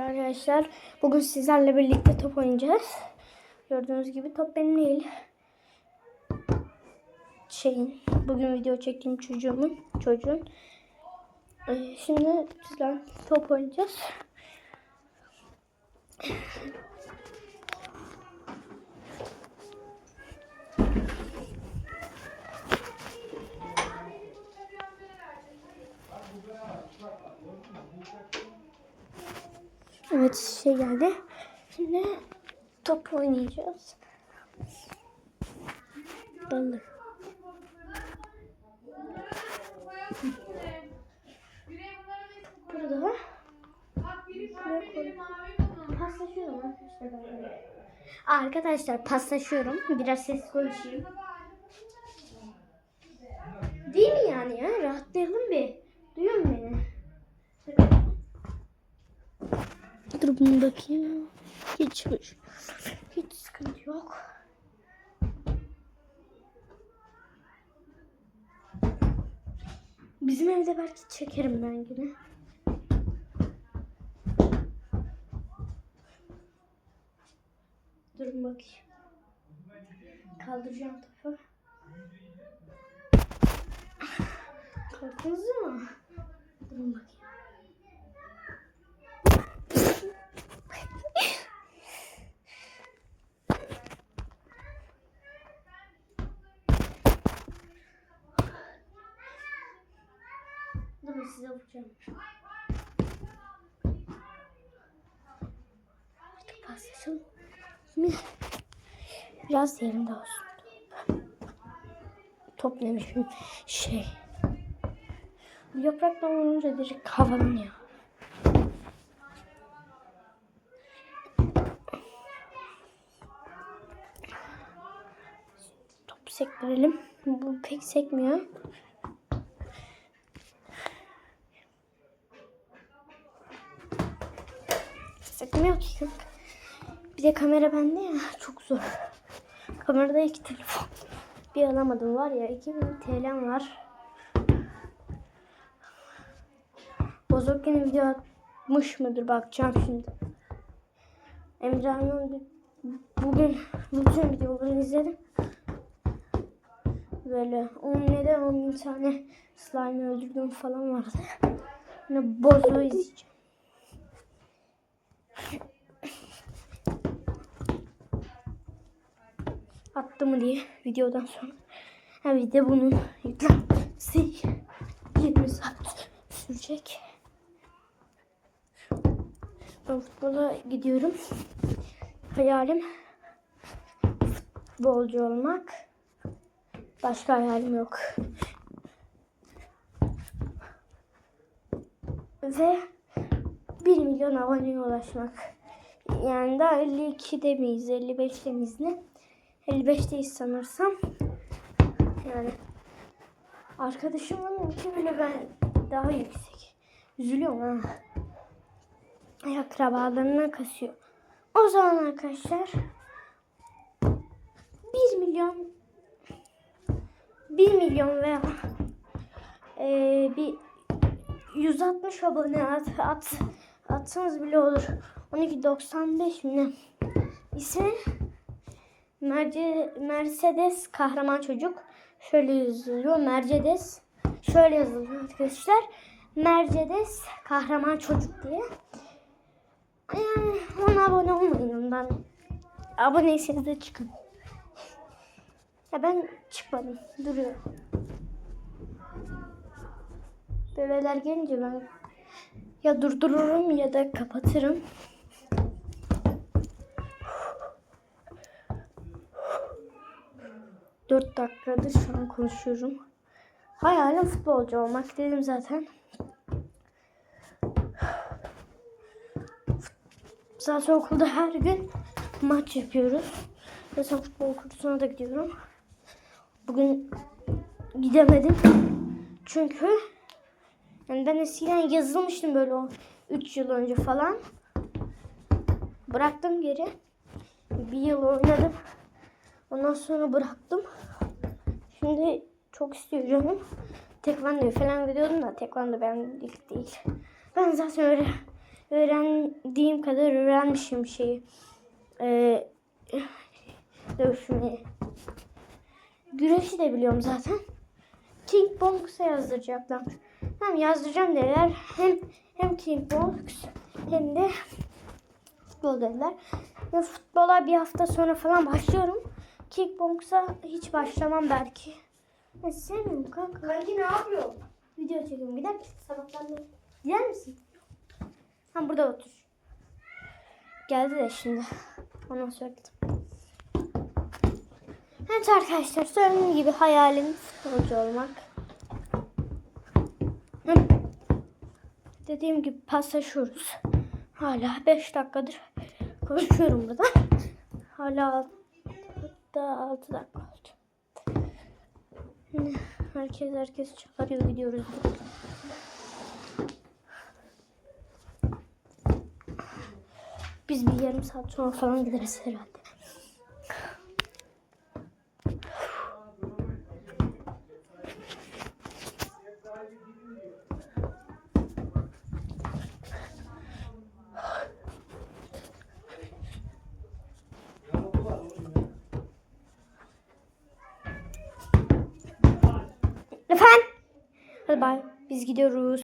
Arkadaşlar bugün sizlerle birlikte top oynayacağız. Gördüğünüz gibi top benim değil. Şeyin bugün video çektiğim çocuğumun çocuğun. Ee, şimdi sizler top oynayacağız. Şey geldi. Şimdi top oynayacağız. Balık. Burada paslaşıyorum arkadaşlar. Arkadaşlar paslaşıyorum. Biraz ses konuşayım. Değil mi yani ya? Rahatlayalım bir. Duyuyor musun beni? Dur bunu bakayım. Hiç hoş. Hiç sıkıntı yok. Bizim evde belki çekerim ben yine. Durun bakayım. Kaldıracağım topu. Korktunuz mu? Durun bakayım. Durun size vuracağım. Artık. Şimdi biraz yerinde olsun. Top demişim şey. Yapraktan vurunca direkt havalanıyor. Top sektirelim. Bu pek sekmiyor. Sekmiyor ki. Bir de kamera bende ya çok zor. Kamerada iki telefon. Bir alamadım var ya 2000 TL'm var. Bozok yine video atmış mıdır bakacağım şimdi. Emre'nin bugün bütün videolarını izledim. Böyle 10 neden 10 bin tane slime öldürdüğüm falan vardı. Yine bozuğu izleyeceğim. Attı mı diye videodan sonra. Ha bir de bunun yüklenmesi 20 saat sürecek. Ben futbola gidiyorum. Hayalim futbolcu olmak. Başka hayalim yok. Ve 1 milyon aboneye ulaşmak. Yani daha 52'de miyiz, 55'te miyiz ne? 55'teyiz sanırsam. Yani arkadaşımın iki bile ben daha yüksek. Üzülüyorum ha. Akrabalarına kasıyor. O zaman arkadaşlar 1 milyon 1 milyon veya e, bir 160 abone at, at atsanız bile olur. 12.95 mi ne? İsmi Mercedes kahraman çocuk. Şöyle yazılıyor. Mercedes. Şöyle yazılıyor arkadaşlar. Mercedes kahraman çocuk diye. Yani ona abone olmayın ondan. Aboneyseniz de çıkın. Ya ben çıkmadım. Duruyor. Bebeler gelince ben ya durdururum ya da kapatırım. Dört dakikadır şu an konuşuyorum. Hayalim futbolcu olmak dedim zaten. Zaten okulda her gün maç yapıyoruz. Zaten futbol kursuna da gidiyorum. Bugün gidemedim. Çünkü yani ben eskiden yazılmıştım böyle o 3 yıl önce falan. Bıraktım geri. Bir yıl oynadım. Ondan sonra bıraktım. Şimdi çok istiyor canım. Falan gidiyordum da tekvando benlik değil. Ben zaten öyle öğrendiğim kadar öğrenmişim şeyi. Ee, dövüşmeyi. Güreşi de biliyorum zaten. King Box'a yazdıracaklar. Hem yazdıracağım dediler. Hem hem King Box hem de futbol dediler. Ve futbola bir hafta sonra falan başlıyorum. Kickbox'a hiç başlamam belki. Ben sevmiyorum kanka. Kanki ne yapıyor? Video çekiyorum. Gider misin? Sabahtan beri. Gider misin? Ha burada otur. Geldi de şimdi. Sonra gittim. Evet arkadaşlar söylediğim gibi hayalim futbolcu olmak. Hı. Dediğim gibi paslaşıyoruz. Hala 5 dakikadır konuşuyorum burada. Hala hatta 6 dakika oldu. Herkes herkes çağırıyor gidiyoruz. Biz bir yarım saat sonra falan gideriz herhalde. Hadi bay. Biz gidiyoruz.